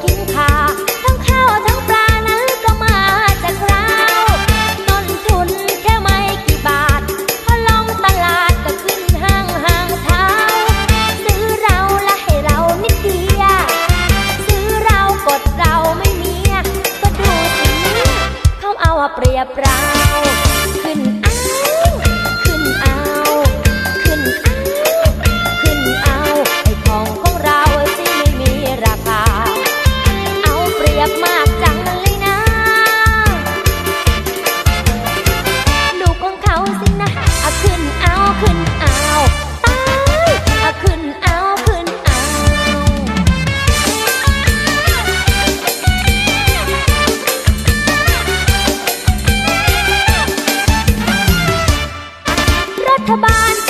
ทั้งข้าวทั้งปลานั้ก็มาจากเราต้นทุนแค่ไม่กี่บาท พอลองตลาดก็ขึ้นห้างห้างเท้า ซื้อเราละให้เรานิดเดียซื้อเรากดเราไม่มีก็ดูสิเขาเอาเปรียบเรา 他把。